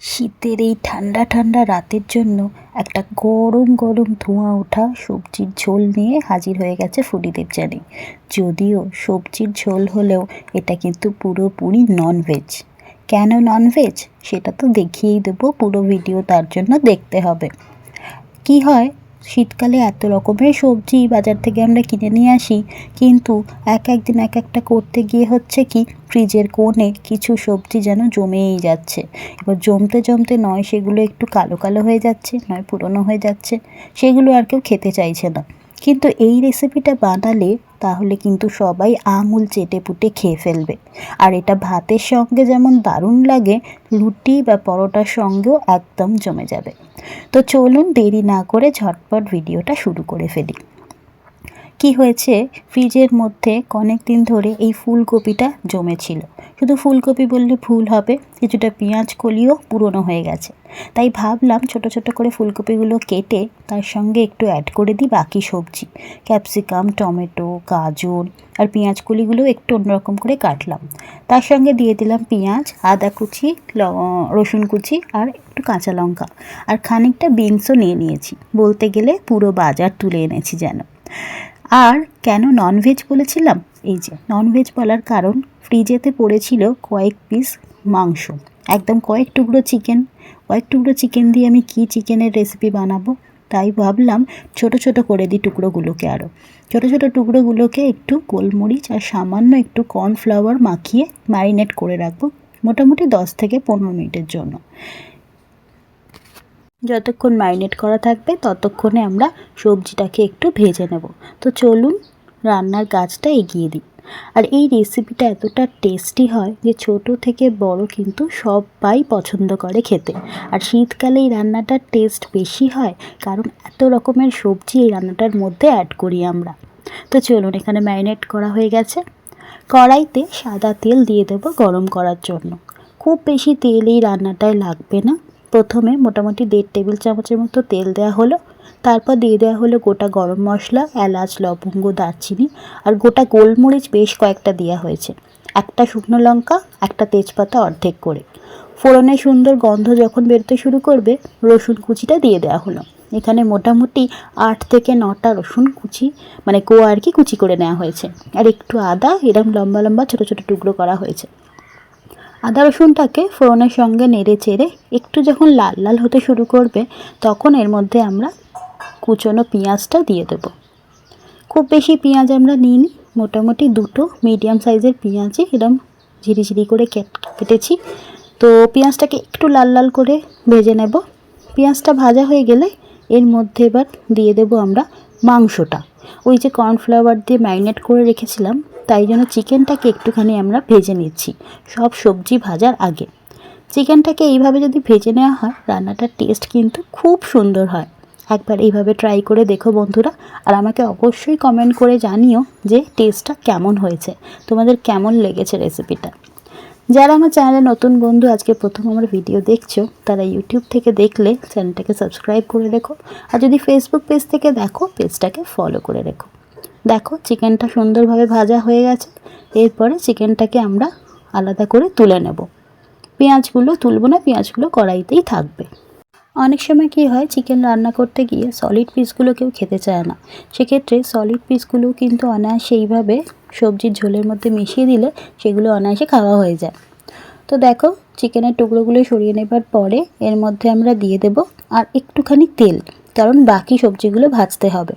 শীতের এই ঠান্ডা ঠান্ডা রাতের জন্য একটা গরম গরম ধোঁয়া ওঠা সবজির ঝোল নিয়ে হাজির হয়ে গেছে ফুডিদেব জানি। যদিও সবজির ঝোল হলেও এটা কিন্তু পুরোপুরি ননভেজ কেন ননভেজ সেটা তো দেখিয়েই দেবো, পুরো ভিডিও তার জন্য দেখতে হবে। কি হয়? শীতকালে এত রকমের সবজি বাজার থেকে আমরা কিনে নিয়ে আসি, কিন্তু এক একদিন এক একটা করতে গিয়ে হচ্ছে কি, ফ্রিজের কোণে কিছু সবজি যেন জমেই যাচ্ছে। এবার জমতে জমতে নয়, সেগুলো একটু কালো কালো হয়ে যাচ্ছে, নয় পুরনো হয়ে যাচ্ছে, সেগুলো আর কেউ খেতে চাইছে না। কিন্তু এই রেসিপিটা বানালে তাহলে কিন্তু সবাই আঙুল চেটে পুটে খেয়ে ফেলবে। আর এটা ভাতের সঙ্গে যেমন দারুণ লাগে, লুটি বা পরোটার সঙ্গেও একদম জমে যাবে। তো চলুন দেরি না করে ঝটপট ভিডিওটা শুরু করে ফেলি। কি হয়েছে? ফ্রিজের মধ্যে অনেক দিন ধরে এই ফুলকপিটা জমেছিল। শুধু ফুলকপি বললে ভুল হবে, কিছুটা পেঁয়াজ কলিও পুরনো হয়ে গেছে। তাই ভাবলাম ছোট ছোট করে ফুলকপিগুলো কেটে তার সঙ্গে একটু অ্যাড করে দিই বাকি সবজি। ক্যাপসিকাম, টমেটো, গাজর আর পেঁয়াজ কলিগুলো একটু অন্যরকম করে কাটলাম। তার সঙ্গে দিয়ে দিলাম পেঁয়াজ, আদা কুচি রসুন কুচি আর একটু কাঁচা লঙ্কা। আর খানিকটা বিনসও নিয়ে নিয়েছি। বলতে গেলে পুরো বাজার তুলে এনেছি যেন। আর কেন ননভেজ বলেছিলাম? এই যে ননভেজ বলার কারণ ফ্রিজেতে পড়েছিল কয়েক পিস মাংস। একদম কয়েক টুকরো চিকেন কয়েক টুকরো চিকেন দিয়ে আমি কি চিকেনের রেসিপি বানাবো? তাই ভাবলাম ছোট ছোট করে দিই টুকরোগুলোকে আরও ছোট ছোট টুকরোগুলোকে একটু গোলমরিচ আর সামান্য একটু কর্নফ্লাওয়ার মাখিয়ে ম্যারিনেট করে রাখব, মোটামুটি দশ থেকে পনেরো মিনিটের জন্য। যতক্ষণ ম্যারিনেট করা থাকবে, ততক্ষণে আমরা সবজিটাকে একটু ভেজে নেব। তো চলুন রান্নার কাজটা এগিয়ে দিই। আর এই রেসিপিটা এতটা টেস্টি হয় যে ছোট থেকে বড় কিন্তু সবাই পছন্দ করে খেতে। আর শীতকালে এই রান্নাটার টেস্ট বেশি হয়, কারণ এত রকমের সবজি এই রান্নাটার মধ্যে অ্যাড করি আমরা। তো চলুন এখানে ম্যারিনেট করা হয়ে গেছে। কড়াইতে সাদা তেল দিয়ে দেবো গরম করার জন্য। খুব বেশি তেল এই রান্নাটায় লাগবে না। প্রথমে মোটামুটি দেড় টেবিল চামচের মতো তেল দেওয়া হলো। তারপর দিয়ে দেওয়া হলো গোটা গরম মশলা, এলাচ, লবঙ্গ, দারচিনি আর গোটা গোলমরিচ বেশ কয়েকটা দেওয়া হয়েছে। একটা শুকনো লঙ্কা, একটা তেজপাতা অর্ধেক করে। ফোড়নে সুন্দর গন্ধ যখন বেরোতে শুরু করবে, রসুন কুচিটা দিয়ে দেওয়া হলো। এখানে মোটামুটি আট থেকে নটা রসুন কুচি মানে কো আর কি কুচি করে নেওয়া হয়েছে। আর একটু আদা, এরকম লম্বা লম্বা ছোটো ছোটো টুকরো করা হয়েছে। আদা রসুনটাকে ফোড়নের সঙ্গে নেড়ে চেড়ে একটু যখন লাল লাল হতে শুরু করবে, তখন এর মধ্যে আমরা কুচনো পেঁয়াজটা দিয়ে দেব। খুব বেশি পেঁয়াজ আমরা নিইনি, মোটামুটি দুটো মিডিয়াম সাইজের পেঁয়াজই এরম ঝিরিঝিরি করে কেট- কেটেছি। তো পেঁয়াজটাকে একটু লাল লাল করে ভেজে নেব। পেঁয়াজটা ভাজা হয়ে গেলে এর মধ্যে এবার দিয়ে দেব আমরা মাংসটা। ওই যে কর্নফ্লাওয়ার দিয়ে ম্যারিনেট করে রেখেছিলাম তাই জন্য চিকেনটাকে একটুখানি আমরা ভেজে নিচ্ছি, সব সবজি ভাজার আগে। চিকেনটাকে এইভাবে যদি ভেজে নেওয়া হয়, রান্নাটার টেস্ট কিন্তু খুব সুন্দর হয়। একবার এইভাবে ট্রাই করে দেখো বন্ধুরা, আর আমাকে অবশ্যই কমেন্ট করে জানিও যে টেস্টটা কেমন হয়েছে, তোমাদের কেমন লেগেছে রেসিপিটা যারা আমার চ্যানেলে নতুন বন্ধু, আজকে প্রথম আমার ভিডিও দেখছ, তারা ইউটিউব থেকে দেখলে চ্যানেলটাকে সাবস্ক্রাইব করে রেখো, আর যদি ফেসবুক পেজ থেকে দেখো পেজটাকে ফলো করে রেখো। দেখো, চিকেনটা সুন্দরভাবে ভাজা হয়ে গেছে। এরপরে চিকেনটাকে আমরা আলাদা করে তুলে নেব। পেঁয়াজগুলো তুলবো না, পেঁয়াজগুলো কড়াইতেই থাকবে। অনেক সময় কী হয়, চিকেন রান্না করতে গিয়ে সলিড পিসগুলো কেউ খেতে চায় না। সেক্ষেত্রে সলিড পিসগুলো কিন্তু অনায়াসে এইভাবে সবজির ঝোলের মধ্যে মিশিয়ে দিলে সেগুলো অনায়াসে খাওয়া হয়ে যায়। তো দেখো, চিকেনের টুকরোগুলো সরিয়ে নেবার পরে এর মধ্যে আমরা দিয়ে দেব আর একটুখানি তেল, কারণ বাকি সবজিগুলো ভাজতে হবে।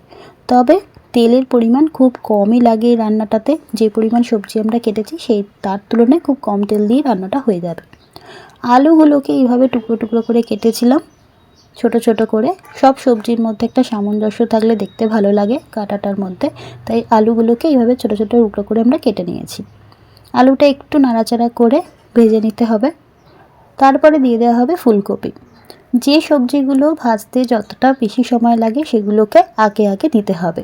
তবে তেলের পরিমাণ খুব কমই লাগে এই রান্নাটাতে। যে পরিমাণ সবজি আমরা কেটেছি সেই, তার তুলনায় খুব কম তেল দিয়ে রান্নাটা হয়ে যাবে। আলুগুলোকে এইভাবে টুকরো টুকরো করে কেটেছিলাম, ছোট ছোট করে। সব সবজির মধ্যে একটা সামঞ্জস্য থাকলে দেখতে ভালো লাগে কাটাটার মধ্যে। তাই আলুগুলোকে এইভাবে ছোট ছোট টুকরো করে আমরা কেটে নিয়েছি। আলুটা একটু নাড়াচাড়া করে ভেজে নিতে হবে। তারপরে দিয়ে দেওয়া হবে ফুলকপি। যে সবজিগুলো ভাজতে যতটা বেশি সময় লাগে সেগুলোকে আগে আগে দিতে হবে।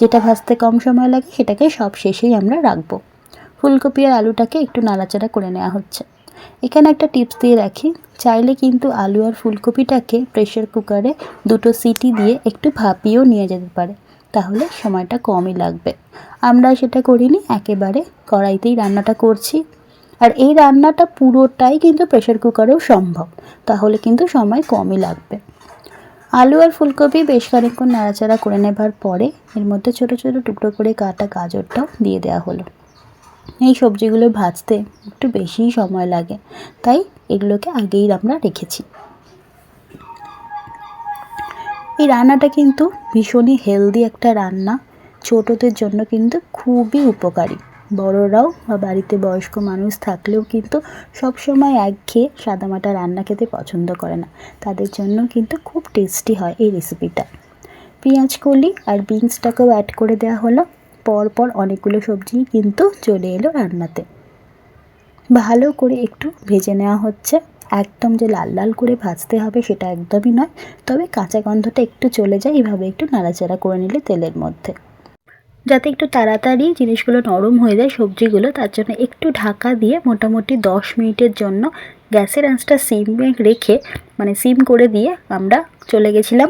যেটা ভাজতে কম সময় লাগে সেটাকে সব শেষেই আমরা রাখব। ফুলকপি আর আলুটাকে একটু নাড়াচাড়া করে নেওয়া হচ্ছে। এখানে একটা টিপস দিয়ে রাখি, চাইলে কিন্তু আলু আর ফুলকপিটাকে প্রেশার কুকারে দুটো সিটি দিয়ে একটু ভাপিয়েও নিয়ে যেতে পারে। তাহলে সময়টা কমই লাগবে। আমরা সেটা করিনি, একেবারে কড়াইতেই রান্নাটা করছি। আর এই রান্নাটা পুরোটাই কিন্তু প্রেশার কুকারেও সম্ভব। তাহলে কিন্তু সময় কমই লাগবে। আলু আর ফুলকপি বেশ খানিক্ষণ নাড়াচাড়া করে নেবার পরে এর মধ্যে ছোট ছোট টুকরো করে কাটা গাজরটাও দিয়ে দেওয়া হলো। এই সবজিগুলো ভাজতে একটু বেশিই সময় লাগে, তাই এগুলোকে আগেই আমরা রেখেছি। এই রান্নাটা কিন্তু ভীষণই হেলদি একটা রান্না। ছোটদের জন্য কিন্তু খুবই উপকারী। বড়রাও বা বাড়িতে বয়স্ক মানুষ থাকলেও কিন্তু সবসময় একঘেয়ে সাদামাটা রান্না খেতে পছন্দ করে না। তাদের জন্য কিন্তু খুব টেস্টি হয় এই রেসিপিটা পেঁয়াজ কলি আর বিনসটাকেও অ্যাড করে দেওয়া হলো। পরপর অনেকগুলো সবজি কিন্তু চলে এলো রান্নাতে। ভালো করে একটু ভেজে নেওয়া হচ্ছে। একদম যে লাল লাল করে ভাজতে হবে সেটা একদমই নয়। তবে কাঁচা গন্ধটা একটু চলে যায়। এভাবে একটু নাড়াচাড়া করে নিলে তেলের মধ্যে। যাতে একটু তাড়াতাড়ি জিনিসগুলো নরম হয়ে যায় সবজিগুলো, তার জন্য একটু ঢাকা দিয়ে মোটামুটি দশ মিনিটের জন্য গ্যাসের আঁচটা সিম রেখে মানে সিম করে দিয়ে আমরা চলে গেছিলাম।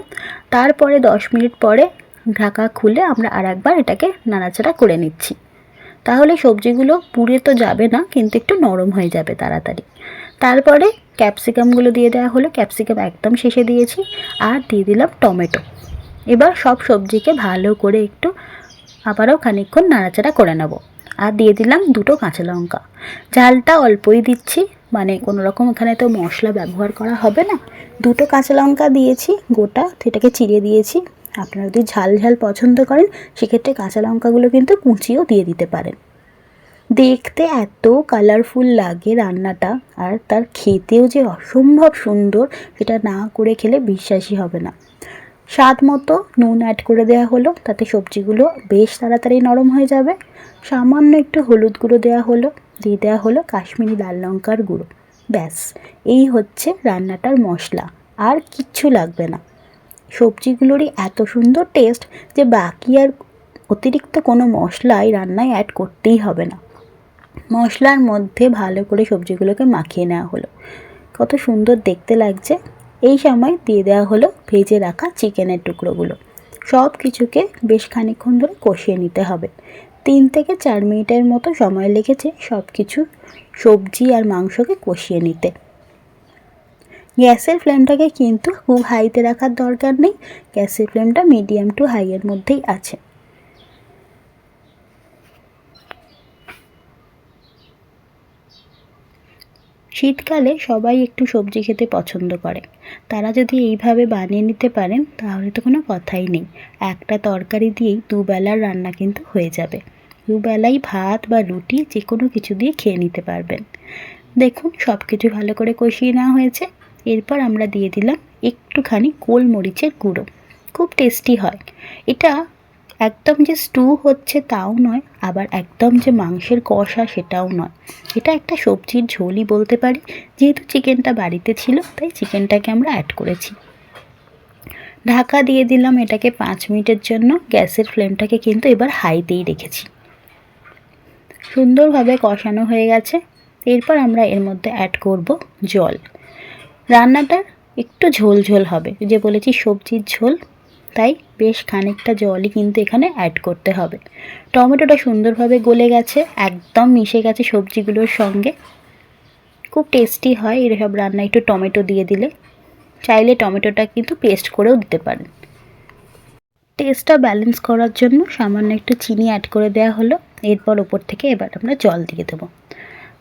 তারপরে দশ মিনিট পরে ঢাকা খুলে আমরা আর একবার এটাকে নাড়াচাড়া করে নিচ্ছি। তাহলে সবজিগুলো পুড়ে তো যাবে না, কিন্তু একটু নরম হয়ে যাবে তাড়াতাড়ি। তারপরে ক্যাপসিকামগুলো দিয়ে দেওয়া হলো, ক্যাপসিকাম একদম শেষে দিয়েছি, আর দিয়ে দিলাম টমেটো। এবার সব সবজিকে ভালো করে একটু আবারও খানিকক্ষণ নাড়াচাড়া করে নেব। আর দিয়ে দিলাম দুটো কাঁচা লঙ্কা। ঝালটা অল্পই দিচ্ছি মানে কোনো রকম এখানে তো মশলা ব্যবহার করা হবে না। দুটো কাঁচা লঙ্কা দিয়েছি, গোটা সেটাকে চিড়ে দিয়েছি। আপনারা যদি ঝাল ঝাল পছন্দ করেন, সেক্ষেত্রে কাঁচা লঙ্কাগুলো কিন্তু কুচিও দিয়ে দিতে পারেন। দেখতে এত কালারফুল লাগে রান্নাটা, আর তার খেতেও যে অসম্ভব সুন্দর, সেটা না করে খেলে বিশ্বাসই হবে না। স্বাদ মতো নুন অ্যাড করে দেওয়া হলো, তাতে সবজিগুলো বেশ তাড়াতাড়ি নরম হয়ে যাবে। সামান্য একটু হলুদ গুঁড়ো দেওয়া হলো, দিয়ে দেওয়া হলো কাশ্মীরি লাল লঙ্কার গুঁড়ো। ব্যাস, এই হচ্ছে রান্নাটার মশলা। আর কিচ্ছু লাগবে না। সবজিগুলোরই এত সুন্দর টেস্ট যে বাকি আর অতিরিক্ত কোনো মশলাই রান্নায় অ্যাড করতেই হবে না। মশলার মধ্যে ভালো করে সবজিগুলোকে মাখিয়ে নেওয়া হলো। কত সুন্দর দেখতে লাগছে। এই সময় দিয়ে দেওয়া হলো ভেজে রাখা চিকেনের টুকরোগুলো। সব কিছুকে বেশ খানিক্ষণ ধরে কষিয়ে নিতে হবে। তিন থেকে চার মিনিটের মতো সময় লেগেছে সব কিছু সবজি আর মাংসকে কষিয়ে নিতে। গ্যাসের ফ্লেমটাকে কিন্তু খুব হাইতে রাখার দরকার নেই। গ্যাসের ফ্লেমটা মিডিয়াম টু হাইয়ের মধ্যেই আছে। শীতকালে সবাই একটু সবজি খেতে পছন্দ করে। তারা যদি এইভাবে বানিয়ে নিতে পারেন, তাহলে তো কোনো কথাই নেই। একটা তরকারি দিয়েই দুবেলার রান্না কিন্তু হয়ে যাবে। দুবেলাই ভাত বা রুটি যে কোনো কিছু দিয়ে খেয়ে নিতে পারবেন। দেখুন সব কিছু ভালো করে কষিয়ে নেওয়া হয়েছে। এরপর আমরা দিয়ে দিলাম একটুখানি গোলমরিচের গুঁড়ো। খুব টেস্টি হয়। এটা একদম যে স্টু হচ্ছে তাও নয়, আবার একদম যে মাংসের কষা সেটাও নয়। এটা একটা সবজির ঝোলই বলতে পারি, যেহেতু চিকেনটা বাড়িতে ছিল, তাই চিকেনটাকে আমরা অ্যাড করেছি। ঢাকা দিয়ে দিলাম এটাকে পাঁচ মিনিটের জন্য, গ্যাসের ফ্লেমটাকে কিন্তু এবার হাইতেই রেখেছি। সুন্দরভাবে কষানো হয়ে গেছে, এরপর আমরা এর মধ্যে অ্যাড করব জল। রান্নাটা একটু ঝোল ঝোল হবে যে বলেছি সবজির ঝোল তাই বেশ খানিকটা জলই কিন্তু এখানে অ্যাড করতে হবে। টমেটোটা সুন্দরভাবে গলে গেছে, একদম মিশে গেছে সবজিগুলোর সঙ্গে। খুব টেস্টি হয় এরসব রান্না, একটু টমেটো দিয়ে দিলে। চাইলে টমেটোটা কিন্তু পেস্ট করেও দিতে পারেন। টেস্টটা ব্যালেন্স করার জন্য সামান্য একটু চিনি অ্যাড করে দেওয়া হলো। এরপর ওপর থেকে এবার আমরা জল দিয়ে দেবো।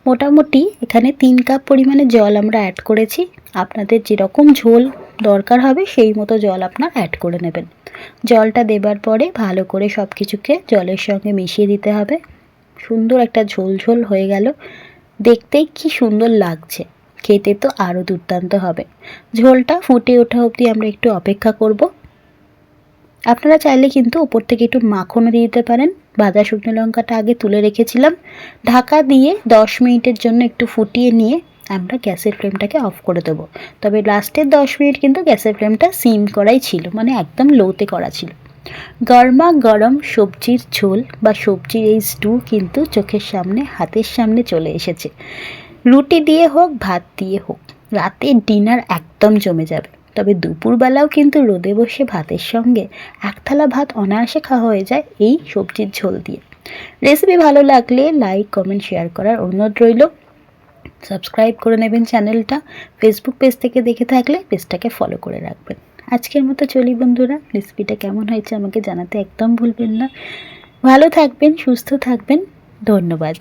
মোটামুটি এখানে তিন কাপ পরিমাণে জল আমরা অ্যাড করেছি। আপনাদের যেরকম ঝোল দরকার হবে সেই মতো জল আপনার অ্যাড করে নেবেন। জলটা দেবার পরে ভালো করে সব কিছুকে জলের সঙ্গে মিশিয়ে দিতে হবে। সুন্দর একটা ঝোল ঝোল হয়ে গেল। দেখতেই কি সুন্দর লাগছে। খেতে তো আরও দুর্দান্ত হবে। ঝোলটা ফুটে ওঠা অবধি আমরা একটু অপেক্ষা করব। আপনারা চাইলে কিন্তু ওপর থেকে একটু মাখনও দিয়ে দিতে পারেন। ভাজা শুকনো লঙ্কাটা আগে তুলে রেখেছিলাম। ঢাকা দিয়ে দশ মিনিটের জন্য একটু ফুটিয়ে নিয়ে আমরা গ্যাসের ফ্লেমটাকে অফ করে দেবো। তবে লাস্টের দশ মিনিট কিন্তু গ্যাসের ফ্লেমটা সিম করাই ছিল মানে একদম লোতে করা ছিল। গরমা গরম সবজির ঝোল বা সবজির এই স্টু কিন্তু চোখের সামনে, হাতের সামনে চলে এসেছে। রুটি দিয়ে হোক, ভাত দিয়ে হোক, রাতের ডিনার একদম জমে যাবে। তবে দুপুরবেলাও কিন্তু রোদে বসে ভাতের সঙ্গে এক থালা ভাত অনায়াসে খাওয়া হয়ে যায় এই সবজির ঝোল দিয়ে। রেসিপি ভালো লাগলে লাইক কমেন্ট শেয়ার করার অনুরোধ রইল। সাবস্ক্রাইব করে নেবেন চ্যানেলটা ফেসবুক পেজ থেকে দেখে থাকলে পেজটাকে ফলো করে রাখবেন। আজকের মতো চলি বন্ধুরা রেসিপিটা কেমন হয়েছে আমাকে জানাতে একদম ভুলবেন না। ভালো থাকবেন, সুস্থ থাকবেন, ধন্যবাদ।